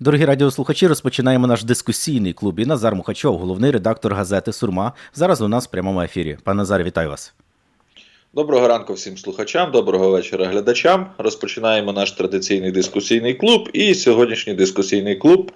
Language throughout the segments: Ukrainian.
Дорогі радіослухачі, розпочинаємо наш дискусійний клуб. І Назар Мухачов, головний редактор газети Сурма. Зараз у нас в прямому ефірі. Пане Назар, вітаю вас. Доброго ранку всім слухачам, доброго вечора глядачам. Розпочинаємо наш традиційний дискусійний клуб. І сьогоднішній дискусійний клуб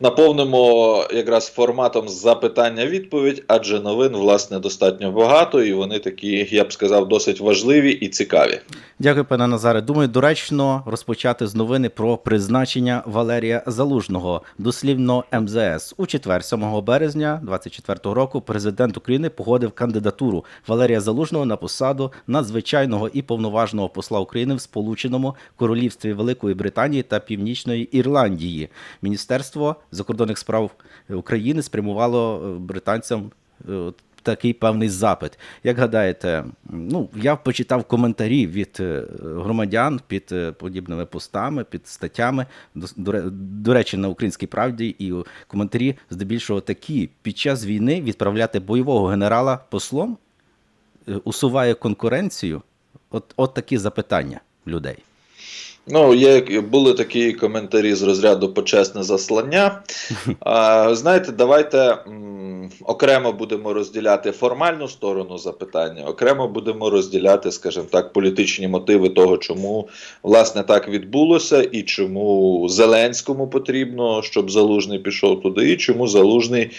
наповнимо якраз форматом запитання-відповідь, адже новин власне достатньо багато, і вони такі, я б сказав, досить важливі і цікаві. Дякую, пане Назаре. Думаю, доречно розпочати з новини про призначення Валерія Залужного, дослівно МЗС. У четвер, 7 березня 2024 року, президент України погодив кандидатуру Валерія Залужного на посаду надзвичайного і повноважного посла України в Сполученому Королівстві Великої Британії та Північної Ірландії. Міністерство закордонних справ України спрямувало е, британцям. е, Такий певний запит. Як гадаєте, ну я почитав коментарі від е, громадян під подібними постами, під статтями. До, речі, на українській правді і коментарі здебільшого такі під час війни відправляти бойового генерала послом усуває конкуренцію. От, от такі запитання людей. Ну, є були такі коментарі з розряду почесне заслання. А, знаєте, давайте м, окремо будемо розділяти формальну сторону запитання, окремо будемо розділяти, скажімо так, політичні мотиви того, чому власне так відбулося, і чому Зеленському потрібно, щоб Залужний пішов туди, і чому Залужний.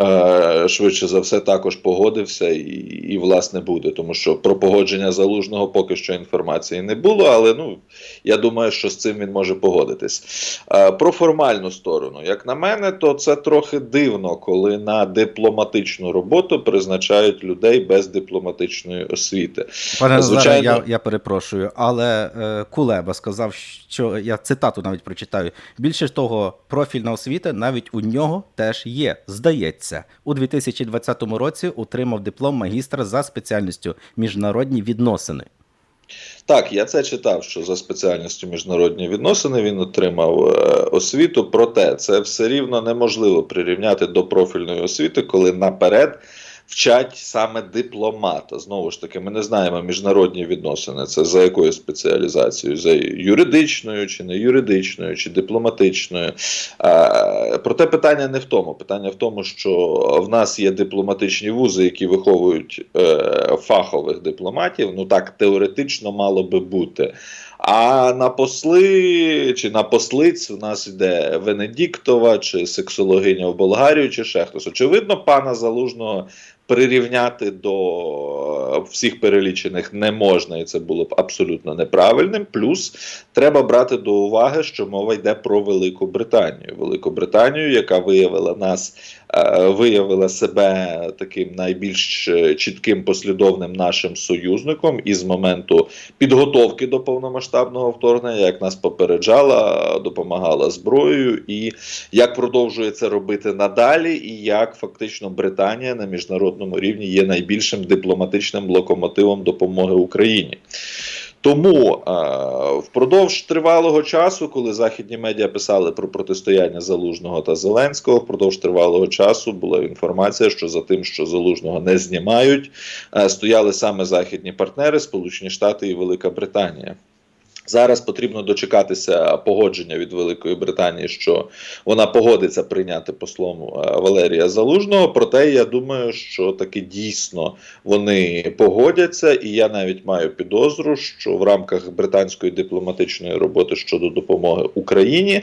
е, Швидше за все, також погодився і, і власне буде, тому що про погодження залужного поки що інформації не було. Але ну я думаю, що з цим він може погодитись. Е, Про формальну сторону, як на мене, то це трохи дивно, коли на дипломатичну роботу призначають людей без дипломатичної освіти. Пане Звичайно. Назаре, я, я перепрошую, але е, Кулеба сказав, що я цитату навіть прочитаю. Більше того, профільна освіта навіть у нього теж є. Здається, у 2020 році отримав диплом магістра за спеціальністю міжнародні відносини. Так, я це читав, що за спеціальністю міжнародні відносини він отримав е, освіту. Проте це все рівно неможливо прирівняти до профільної освіти, коли наперед вчать саме дипломата. Знову ж таки, ми не знаємо міжнародні відносини. Це за якою спеціалізацією? За юридичною, чи не юридичною, чи дипломатичною. Е, Проте питання не в тому. Питання в тому, що в нас є дипломатичні вузи, які виховують е, фахових дипломатів. Ну так теоретично мало би бути. А на посли чи на послиць у нас йде Венедіктова, чи сексологиня в Болгарію, чи ще хтось. Очевидно, пана залужного прирівняти до е, всіх перелічених не можна, і це було б абсолютно неправильним. Плюс треба брати до уваги, що мова йде про Велику Британію. Велику Британію, яка виявила нас, е, виявила себе таким найбільш е, чітким послідовним нашим союзником із моменту підготовки до повномасштабного вторгнення, як нас попереджала, допомагала зброєю, і як продовжує це робити надалі, і як фактично Британія на міжнародному рівні є найбільшим дипломатичним локомотивом допомоги Україні. Тому е, впродовж тривалого часу, коли західні медіа писали про протистояння Залужного та Зеленського, впродовж тривалого часу була інформація, що за тим, що Залужного не знімають, е, стояли саме західні партнери, Сполучені Штати і Велика Британія. Зараз потрібно дочекатися погодження від Великої Британії, що вона погодиться прийняти послом е, Валерія Залужного. Проте я думаю, що таки дійсно вони погодяться, і я навіть маю підозру, що в рамках британської дипломатичної роботи щодо допомоги Україні е,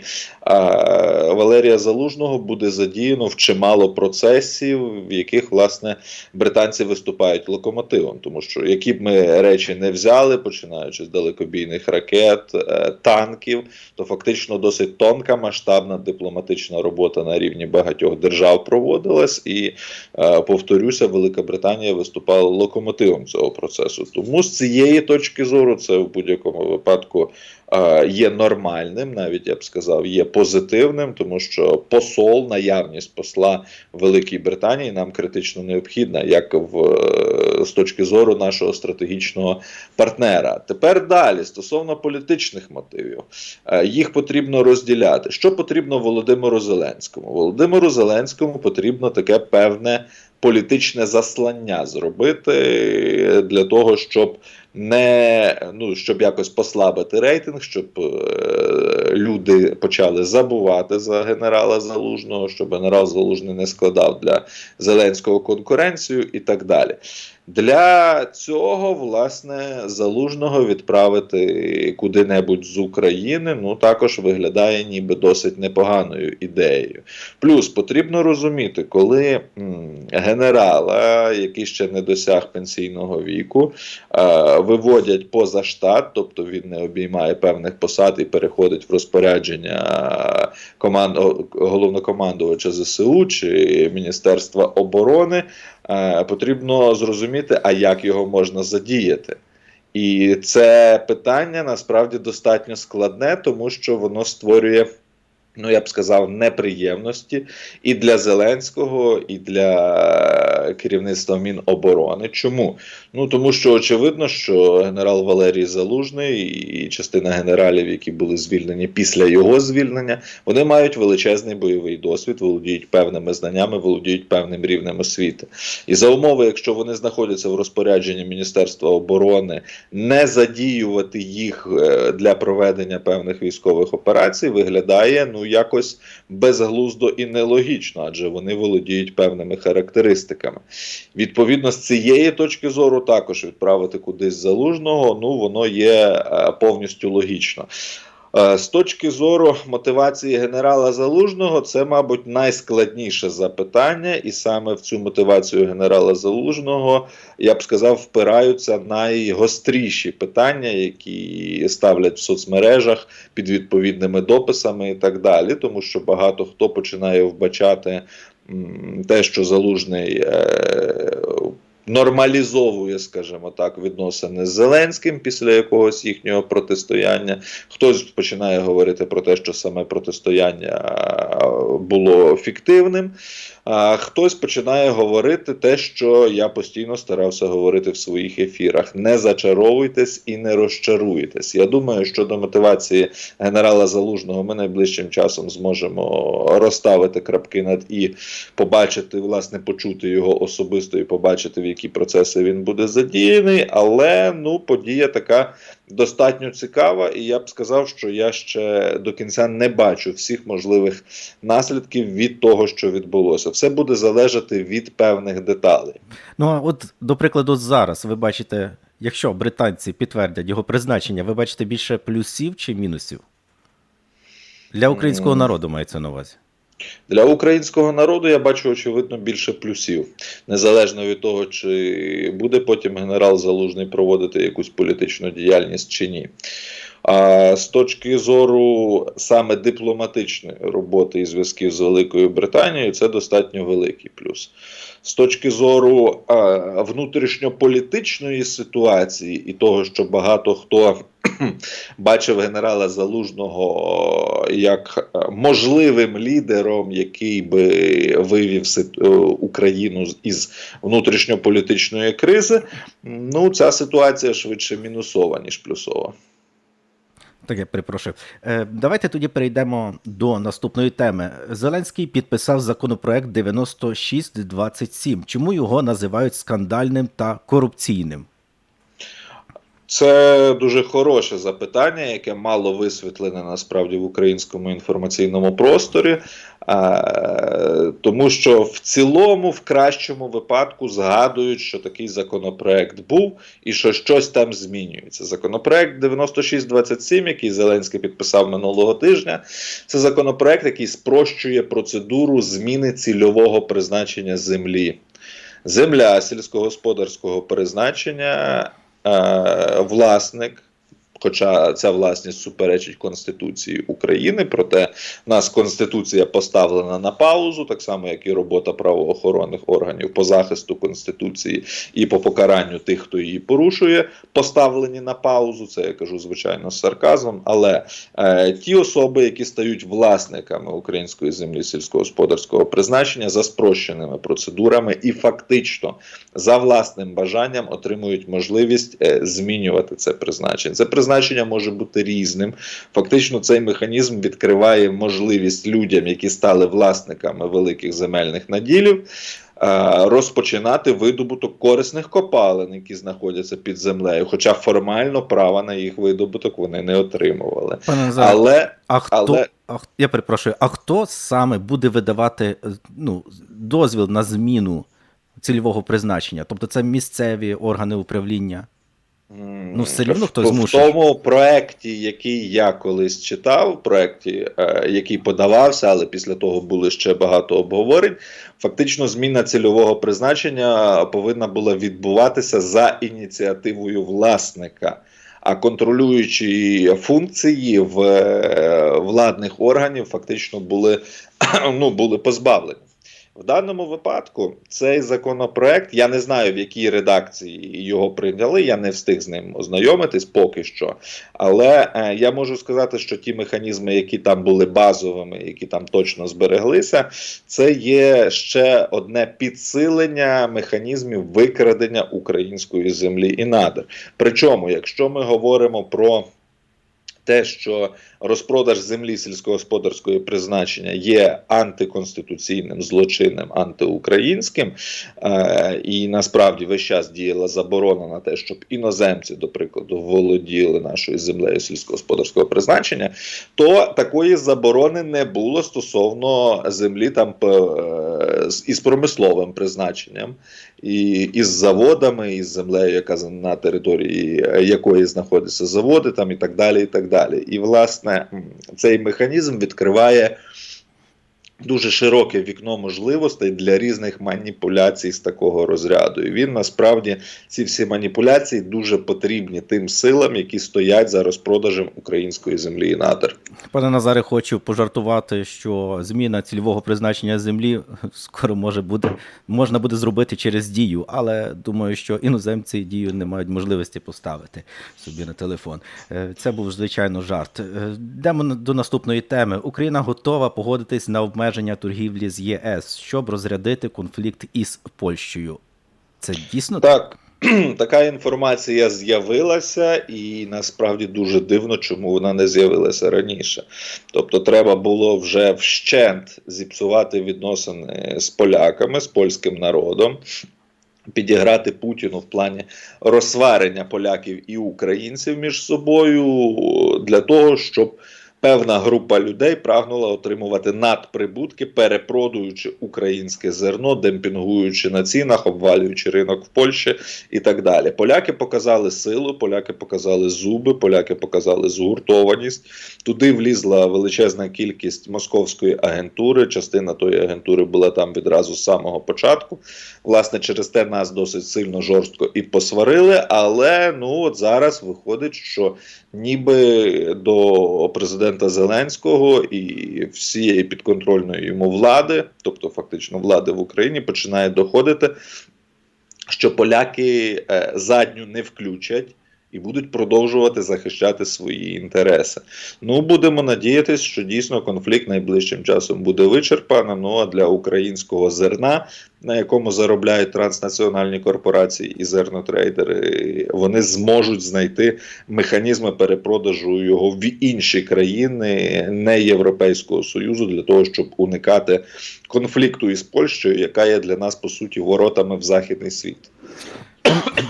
Валерія Залужного буде задіяно в чимало процесів, в яких власне британці виступають локомотивом, тому що які б ми речі не взяли, починаючи з далекобійних ракет, е, танків, то фактично досить тонка масштабна дипломатична робота на рівні багатьох держав проводилась, і е, повторюся, Велика Британія виступала локомотивом цього процесу. Тому з цієї точки зору це в будь-якому випадку е, є нормальним, навіть я б сказав, є позитивним, тому що посол, наявність посла Великій Британії нам критично необхідна, як в з точки зору нашого стратегічного партнера. Тепер далі стосовно політичних мотивів, Е, їх потрібно розділяти. Що потрібно Володимиру Зеленському? Володимиру Зеленському потрібно таке певне політичне заслання зробити для того, щоб не ну щоб якось послабити рейтинг, щоб е, люди почали забувати за генерала Залужного, що генерал Залужний не складав для Зеленського конкуренцію і так далі. Для цього, власне, залужного відправити куди-небудь з України, ну також виглядає ніби досить непоганою ідеєю. Плюс потрібно розуміти, коли генерала, який ще не досяг пенсійного віку, е, виводять поза штат, тобто він не обіймає певних посад і переходить в розпорядження команд головнокомандувача ЗСУ чи Міністерства оборони, е, потрібно зрозуміти, а як його можна задіяти. І це питання насправді достатньо складне, тому що воно створює. Ну, я б сказав, неприємності і для Зеленського, і для керівництва Міноборони. Чому? Ну тому що очевидно, що генерал Валерій Залужний і частина генералів, які були звільнені після його звільнення, вони мають величезний бойовий досвід, володіють певними знаннями, володіють певним рівнем освіти. І за умови, якщо вони знаходяться в розпорядженні Міністерства оборони, не задіювати їх е, для проведення певних військових операцій, виглядає ну якось безглуздо і нелогічно, адже вони володіють певними характеристиками. Відповідно, з цієї точки зору, також відправити кудись залужного, ну воно є е, повністю логічно. Е, З точки зору мотивації генерала Залужного, це, мабуть, найскладніше запитання, і саме в цю мотивацію генерала Залужного, я б сказав, впираються найгостріші питання, які ставлять в соцмережах під відповідними дописами і так далі, тому що багато хто починає вбачати те, що Залужний. Нормалізовує, скажімо так, відносини з Зеленським після якогось їхнього протистояння. Хтось починає говорити про те, що саме протистояння було фіктивним. А хтось починає говорити те, що я постійно старався говорити в своїх ефірах: не зачаровуйтесь і не розчаруйтесь. Я думаю, що до мотивації генерала Залужного ми найближчим часом зможемо розставити крапки над і побачити, власне, почути його особисто і побачити, в які процеси він буде задіяний. Але ну подія така достатньо цікава, і я б сказав, що я ще до кінця не бачу всіх можливих наслідків від того, що відбулося. Все буде залежати від певних деталей. Ну а от, до прикладу, зараз ви бачите, якщо британці підтвердять його призначення, ви бачите більше плюсів чи мінусів? Для українського народу мається на увазі. Для українського народу я бачу очевидно більше плюсів, незалежно від того, чи буде потім генерал Залужний проводити якусь політичну діяльність чи ні. А з точки зору саме дипломатичної роботи і зв'язків з Великою Британією, це достатньо великий плюс. З точки зору а, внутрішньополітичної ситуації і того, що багато хто бачив генерала Залужного як е, можливим лідером, який би вивів е, Україну із внутрішньополітичної кризи. Ну, ця ситуація швидше мінусова, ніж плюсова. Так, я перепрошую. Е, давайте тоді перейдемо до наступної теми. Зеленський підписав законопроект 9627. Чому його називають скандальним та корупційним? Це дуже хороше запитання, яке мало висвітлене насправді в українському інформаційному просторі, тому що в цілому, в кращому випадку, згадують, що такий законопроект був і що щось там змінюється. Законопроект 9627, який Зеленський підписав минулого тижня, це законопроект, який спрощує процедуру зміни цільового призначення землі. Земля сільськогосподарського призначення власник, хоча ця власність суперечить Конституції України, проте в нас Конституція поставлена на паузу, так само як і робота правоохоронних органів по захисту Конституції і по покаранню тих, хто її порушує, поставлені на паузу. Це я кажу, звичайно, з сарказмом. Але е, ті особи, які стають власниками української землі сільськогосподарського призначення за спрощеними процедурами і фактично за власним бажанням отримують можливість е, змінювати це призначення. Це призначення може бути різним. Фактично, цей механізм відкриває можливість людям, які стали власниками великих земельних наділів. розпочинати видобуток корисних копалин, які знаходяться під землею. Хоча формально права на їх видобуток вони не отримували. Пане Назаре, Але а хто, але- а, я перепрошую, а хто саме буде видавати е, ну, дозвіл на зміну цільового призначення? Тобто це місцеві органи управління? Ну, все рівно хтось в змушує. тому проєкті, який я колись читав, проєкті, е, який подавався, але після того були ще багато обговорень. Фактично, зміна цільового призначення повинна була відбуватися за ініціативою власника. А контролюючі функції в е, владних органів фактично були, ну, були позбавлені. В даному випадку цей законопроект, я не знаю, в якій редакції його прийняли, я не встиг з ним ознайомитись поки що. Але е, я можу сказати, що ті механізми, які там були базовими, які там точно збереглися, це є ще одне підсилення механізмів викрадення української землі і надр. Причому, якщо ми говоримо про те, що розпродаж землі сільськогосподарської призначення є антиконституційним злочинним, антиукраїнським, е, і насправді весь час діяла заборона на те, щоб іноземці, до прикладу, володіли нашою землею сільськогосподарського призначення, то такої заборони не було стосовно землі там е, із промисловим призначенням, і із заводами, із землею, яка на території якої знаходяться заводи, там і так далі. І так далі. І власне м, цей механізм відкриває дуже широке вікно можливостей для різних маніпуляцій з такого розряду. І він насправді ці всі маніпуляції дуже потрібні тим силам, які стоять за розпродажем української землі і надр. Пане Назаре, хочу пожартувати, що зміна цільового призначення землі скоро може буде, можна буде зробити через дію, але думаю, що іноземці дію не мають можливості поставити собі на телефон. Е, Це був звичайно жарт. Е, Йдемо до наступної теми. Україна готова погодитись на обмеження торгівлі з ЄС, щоб розрядити конфлікт із Польщею. Це дійсно Так, така інформація з'явилася, і насправді дуже дивно, чому вона не з'явилася раніше. Тобто, треба було вже вщент зіпсувати відносини з поляками, з польським народом. Підіграти Путіну в плані розсварення поляків і українців між собою для того, щоб певна група людей прагнула отримувати надприбутки, перепродуючи українське зерно, демпінгуючи на цінах, обвалюючи ринок в Польщі і так далі. Поляки показали силу, поляки показали зуби, поляки показали згуртованість. Туди влізла величезна кількість московської агентури. Частина тої агентури була там відразу з самого початку. Власне, через те нас досить сильно жорстко і посварили. Але ну от зараз виходить, що ніби до президента Зеленського і всієї підконтрольної йому влади, тобто фактично влади в Україні, починає доходити, що поляки е, задню не включать. І будуть продовжувати захищати свої інтереси. Ну, будемо надіятися, що дійсно конфлікт найближчим часом буде вичерпано. Ну а для українського зерна, на якому заробляють транснаціональні корпорації і зернотрейдери, вони зможуть знайти механізми перепродажу його в інші країни не Європейського союзу для того, щоб уникати конфлікту із Польщею, яка є для нас по суті воротами в західний світ.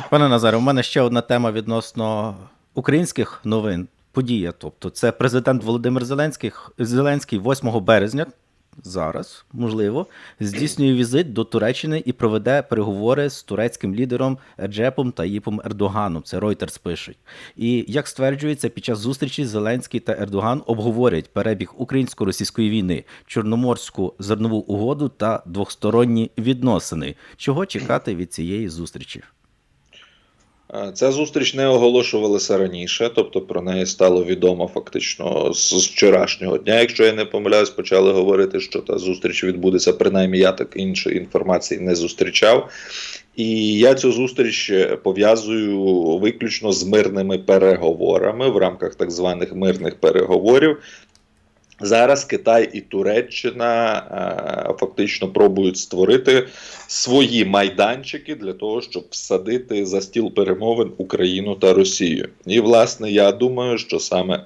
Пане Назаре, у мене ще одна тема відносно українських новин. Подія. Тобто, це президент Володимир Зеленський, Зеленський 8 березня, зараз, можливо, здійснює візит до Туреччини і проведе переговори з турецьким лідером Еджепом Таїпом Ердоганом. Це Reuters пишуть. І як стверджується, під час зустрічі Зеленський та Ердоган обговорять перебіг українсько-російської війни, чорноморську зернову угоду та двосторонні відносини. Чого чекати від цієї зустрічі? Е, Ця зустріч не оголошувалася раніше, тобто про неї стало відомо фактично з вчорашнього дня. Якщо я не помиляюсь, почали говорити, що та зустріч відбудеться. Принаймні, я так іншої інформації не зустрічав. І я цю зустріч е, пов'язую виключно з мирними переговорами в рамках так званих мирних переговорів. Зараз Китай і Туреччина е, фактично пробують створити свої майданчики для того, щоб всадити за стіл перемовин Україну та Росію. І власне я думаю, що саме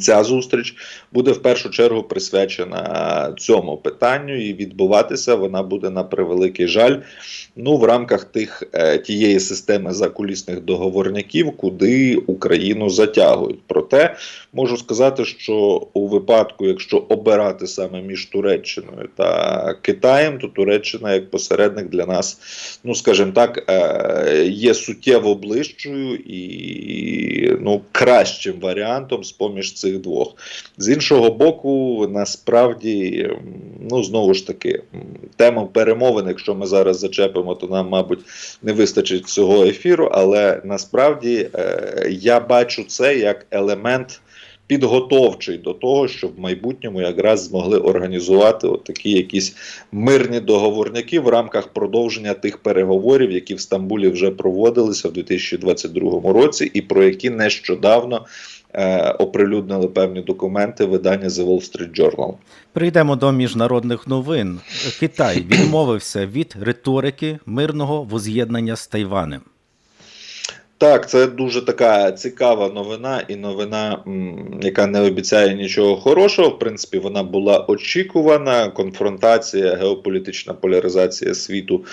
ця зустріч буде в першу чергу присвячена цьому питанню, і відбуватися вона буде на превеликий жаль. Ну, в рамках тих е, тієї системи закулісних договорників, куди Україну затягують. Проте можу сказати, що у випадку, якщо обирати саме між Туреччиною та Китаєм, то Туреччина як посередник для нас, ну скажімо так, е, є суттєво ближчою і ну кращим варіантом з поміж цих двох. З іншого боку, насправді, ну знову ж таки, тема перемовин, якщо ми зараз зачепимо, то нам, мабуть, не вистачить цього ефіру. Але насправді е, я бачу це як елемент. Підготовчий до того, щоб в майбутньому якраз змогли організувати от такі якісь мирні договорники в рамках продовження тих переговорів, які в Стамбулі вже проводилися в 2022 році, і про які нещодавно е, оприлюднили певні документи видання The Wall Street Journal. Прийдемо до міжнародних новин. Китай відмовився від риторики мирного воз'єднання з Тайванем. Так, це дуже така цікава новина, і новина, яка не обіцяє нічого хорошого. В принципі, вона була очікувана. Конфронтація, геополітична поляризація світу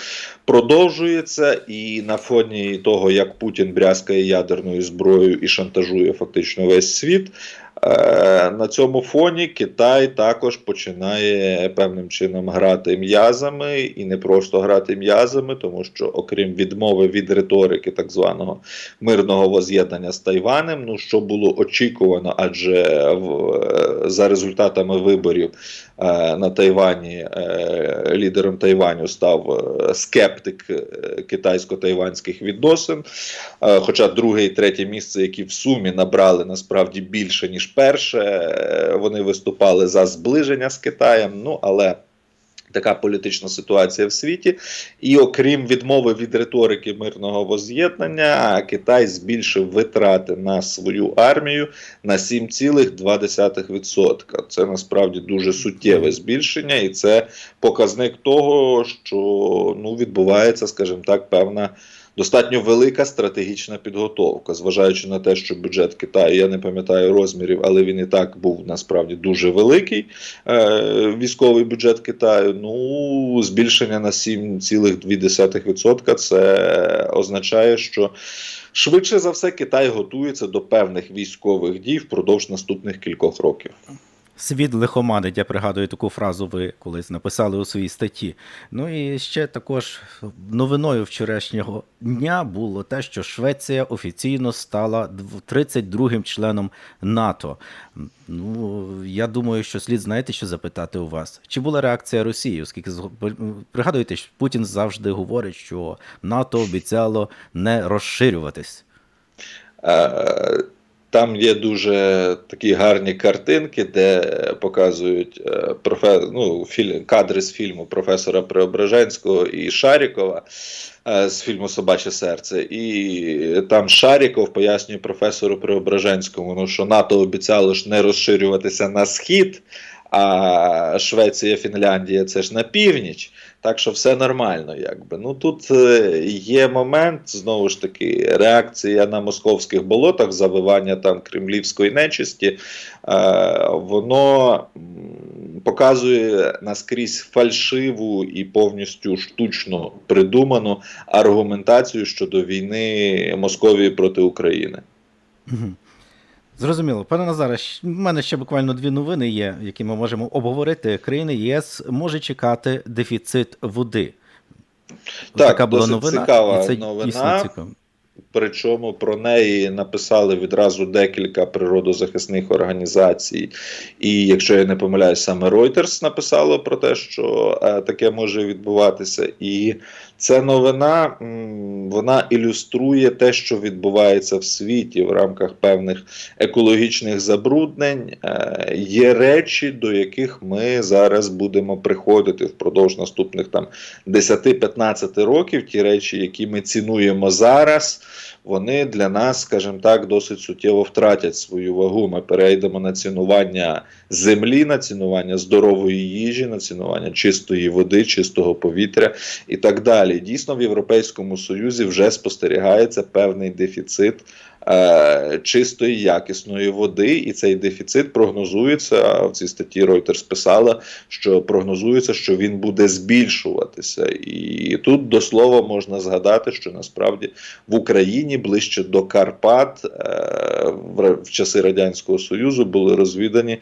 продовжується. І на фоні того, як Путін брязкає ядерною зброєю і шантажує фактично весь світ. Е, На цьому фоні Китай також починає певним чином грати м'язами, і не просто грати м'язами, тому що, окрім відмови від риторики так званого мирного воз'єднання з Тайванем, ну що було очікувано, адже в, е, за результатами виборів на Тайвані е, лідером Тайваню став е, скептик е, китайсько-тайванських відносин. Е, Хоча друге і третє місце, які в сумі набрали насправді більше ніж перше, е, вони виступали за зближення з Китаєм. Ну але така політична ситуація в світі. І окрім відмови від риторики мирного воз'єднання, Китай збільшив витрати на свою армію на 7,2%. Це насправді дуже суттєве збільшення, і це показник того, що ну відбувається, скажімо так, певна. Достатньо велика стратегічна підготовка, зважаючи на те, що бюджет Китаю, я не пам'ятаю розмірів, але він і так був насправді дуже великий. Е, військовий бюджет Китаю. Ну, збільшення на 7,2% це означає, що швидше за все Китай готується до певних військових дій впродовж наступних кількох років. Світ лихоманить, я пригадую таку фразу, ви колись написали у своїй статті. Ну і ще також новиною вчорашнього дня було те, що Швеція офіційно стала 32-м членом НАТО. Ну, я думаю, що слід знаєте, що запитати у вас. Чи була реакція Росії? Оскільки пригадуєте, що Путін завжди говорить, що НАТО обіцяло не розширюватись. Там є дуже такі гарні картинки, де показують е, профе... ну, філь... кадри з фільму професора Преображенського і Шарікова е, з фільму Собаче серце. І там Шаріков пояснює професору Преображенському, ну, що НАТО обіцяло ж не розширюватися на схід. А Швеція, Фінляндія це ж на північ, так що все нормально. Якби ну тут е, є момент знову ж таки реакція на московських болотах, завивання там кремлівської нечисті. Е, воно показує наскрізь фальшиву і повністю штучно придуману аргументацію щодо війни Московії проти України. Мгм. Зрозуміло, пане Назаре, в мене ще буквально дві новини є, які ми можемо обговорити. Країни ЄС може чекати дефіцит води. Так, така була досить новина, цікава і це новина. дійсно цікаво. Причому про неї написали відразу декілька природозахисних організацій. І якщо я не помиляюсь, саме Reuters написало про те, що е, таке може відбуватися. І ця новина вона ілюструє те, що відбувається в світі в рамках певних екологічних забруднень. Е, є речі, до яких ми зараз будемо приходити впродовж наступних там 10-15 років. Ті речі, які ми цінуємо зараз вони для нас, скажімо так, досить суттєво втратять свою вагу. Ми перейдемо на цінування землі, на цінування здорової їжі, на цінування чистої води, чистого повітря і так далі. Дійсно, в Європейському Союзі вже спостерігається певний дефіцит е, чистої якісної води, і цей дефіцит прогнозується в цій статті Reuters писала, що прогнозується, що він буде збільшуватися. І тут до слова можна згадати, що насправді в Україні ближче до Карпат е, в часи радянського союзу були розвідані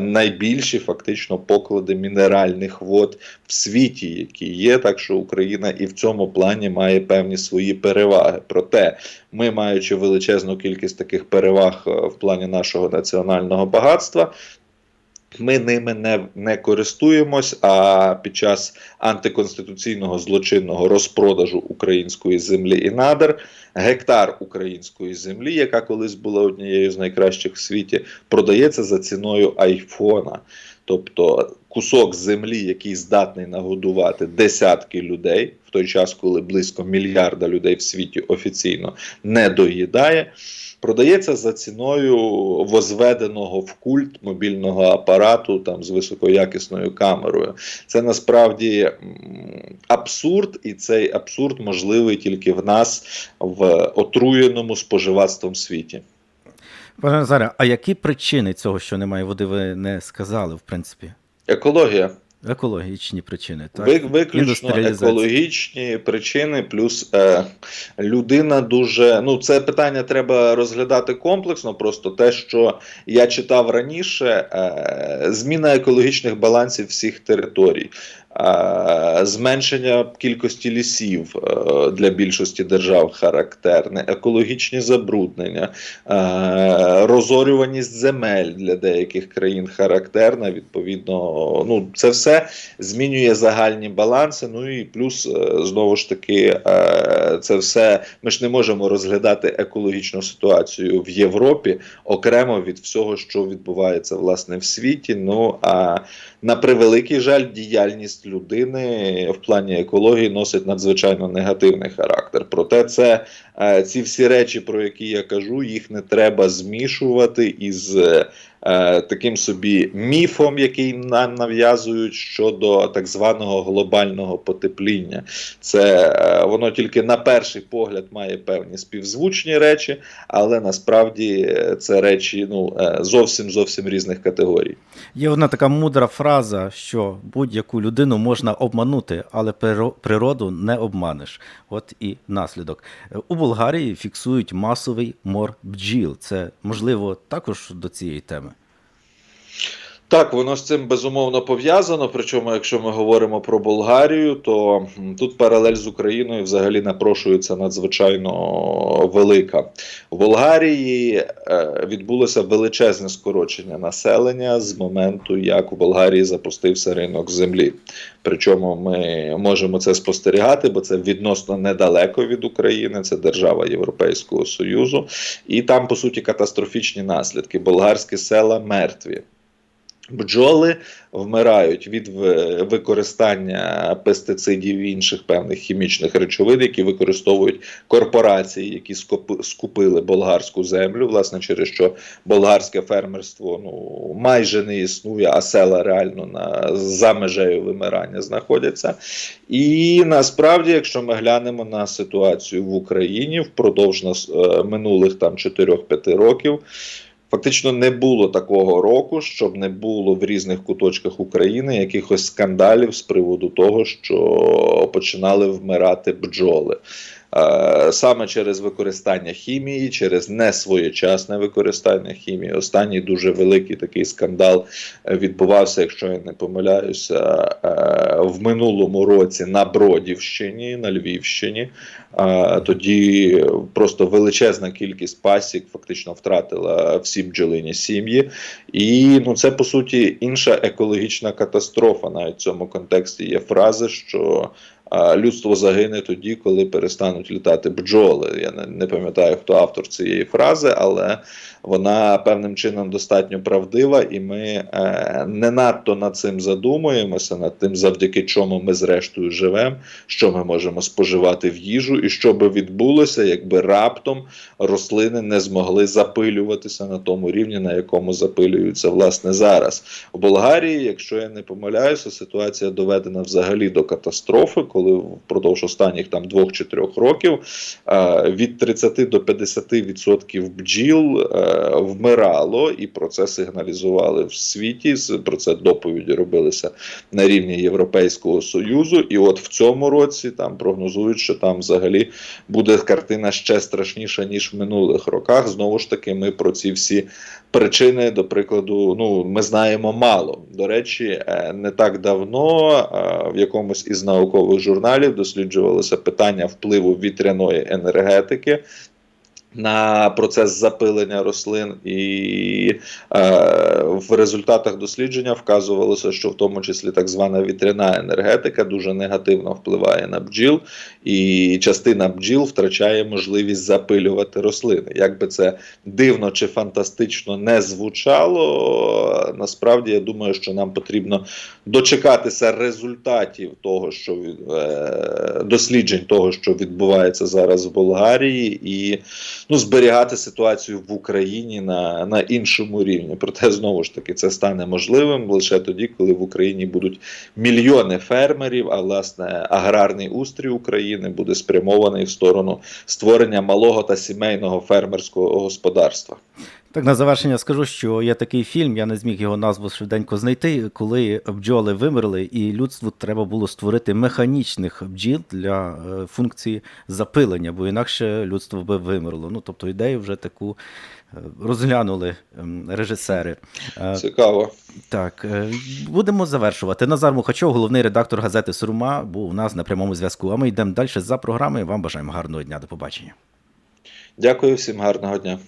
найбільші фактично поклади мінеральних вод в світі, які є. Так що Україна і в цьому плані має певні свої переваги. Проте ми, маючи величезну кількість таких переваг е, в плані нашого національного багатства. Ми ними не, не користуємось, а під час антиконституційного злочинного розпродажу української землі і надр гектар української землі, яка колись була однією з найкращих в світі, продається за ціною айфона. Тобто кусок землі, який здатний нагодувати десятки людей, в той час, коли близько мільярда людей в світі офіційно не доїдає, продається за ціною возведеного в культ мобільного апарату там з високоякісною камерою. Це насправді абсурд, і цей абсурд можливий тільки в нас в отруєному споживацтвом світі. Пане Назаре, а які причини цього, що немає води, ви не сказали, в принципі? Екологія. Екологічні причини, так? Ви, виключно екологічні причини, плюс е, людина дуже. Ну, це питання треба розглядати комплексно. Просто те, що я читав раніше, е, зміна екологічних балансів всіх територій. Зменшення кількості лісів е, для більшості держав характерне, екологічні забруднення, е, розорюваність земель для деяких країн характерна. Відповідно, ну це все змінює загальні баланси. Ну і плюс е, знову ж таки, це все ми ж не можемо розглядати екологічну ситуацію в Європі окремо від всього, що відбувається власне в світі. Ну а на превеликий жаль, діяльність людини в плані екології носить надзвичайно негативний характер. Проте це е, ці всі речі, про які я кажу, їх не треба змішувати із. Е, таким собі міфом, який нам нав'язують щодо так званого глобального потепління. Це е, воно тільки на перший погляд має певні співзвучні речі, але насправді е, це речі ну, зовсім зовсім різних категорій. Є одна така мудра фраза, що будь-яку людину можна обманути, але приро- природу не обманеш. От і наслідок. У Болгарії фіксують масовий мор бджіл. Це можливо також до цієї теми. Так, воно з цим безумовно пов'язано. Причому, якщо ми говоримо про Болгарію, то тут паралель з Україною взагалі напрошується надзвичайно велика. В Болгарії е, відбулося величезне скорочення населення з моменту, як у Болгарії запустився ринок землі. Причому ми можемо це спостерігати, бо це відносно недалеко від України, це держава Європейського Союзу, і там по суті катастрофічні наслідки. Болгарські села мертві. Бджоли вмирають від використання пестицидів і інших певних хімічних речовин, які використовують корпорації, які скупили болгарську землю, власне, через що болгарське фермерство ну майже не існує, а села реально на за межею вимирання знаходяться. І насправді, якщо ми глянемо на ситуацію в Україні впродовж нас, е, минулих там 4-5 років. Фактично не було такого року, щоб не було в різних куточках України якихось скандалів з приводу того, що починали вмирати бджоли. Е, Саме через використання хімії, через несвоєчасне використання хімії. Останній дуже великий такий скандал е, відбувався, якщо я не помиляюся, е, в минулому році на Бродівщині, на Львівщині. Тоді просто величезна кількість пасік фактично втратила всі бджолині сім'ї. І ну, це по суті інша екологічна катастрофа. Навіть в цьому контексті є фрази, що а, людство загине тоді, коли перестануть літати бджоли. Я не, пам'ятаю, хто автор цієї фрази, але вона певним чином достатньо правдива, і ми е, не надто над цим задумуємося, над тим, завдяки чому ми зрештою живемо, що ми можемо споживати в їжу, і що би відбулося, якби раптом рослини не змогли запилюватися на тому рівні, на якому запилюються власне зараз. У Болгарії, якщо я не помиляюся, ситуація доведена взагалі до катастрофи, коли впродовж останніх там двох чи трьох років е, від 30 до 50% бджіл е, вмирало, і про це сигналізували в світі. Про це доповіді робилися на рівні Європейського Союзу. І от в цьому році там прогнозують, що там взагалі буде картина ще страшніша ніж в минулих роках. Знову ж таки, ми про ці всі причини, до прикладу, ну ми знаємо мало. До речі, е, не так давно е, в якомусь із наукових журналів досліджувалося питання впливу вітряної енергетики. На процес запилення рослин, і е, в результатах дослідження вказувалося, що в тому числі так звана вітряна енергетика дуже негативно впливає на бджіл, і частина бджіл втрачає можливість запилювати рослини. Як би це дивно чи фантастично не звучало, насправді я думаю, що нам потрібно дочекатися результатів того, що е, досліджень того, що відбувається зараз в Болгарії, і ну, зберігати ситуацію в Україні на, на іншому рівні. Проте знову ж таки це стане можливим лише тоді, коли в Україні будуть мільйони фермерів, а власне аграрний устрій України буде спрямований в сторону створення малого та сімейного фермерського господарства. Так, на завершення скажу, що є такий фільм, я не зміг його назву швиденько знайти, коли бджоли вимерли, і людству треба було створити механічних бджіл для е, функції запилення, бо інакше людство би вимерло. Ну, тобто ідею вже таку е, розглянули ем, режисери. Е, Цікаво. Так, будемо завершувати. Назар Мухачов, головний редактор газети Сурма, був у нас на прямому зв'язку. А ми йдемо далі за програмою. Вам бажаємо гарного дня. До побачення. Дякую всім гарного дня.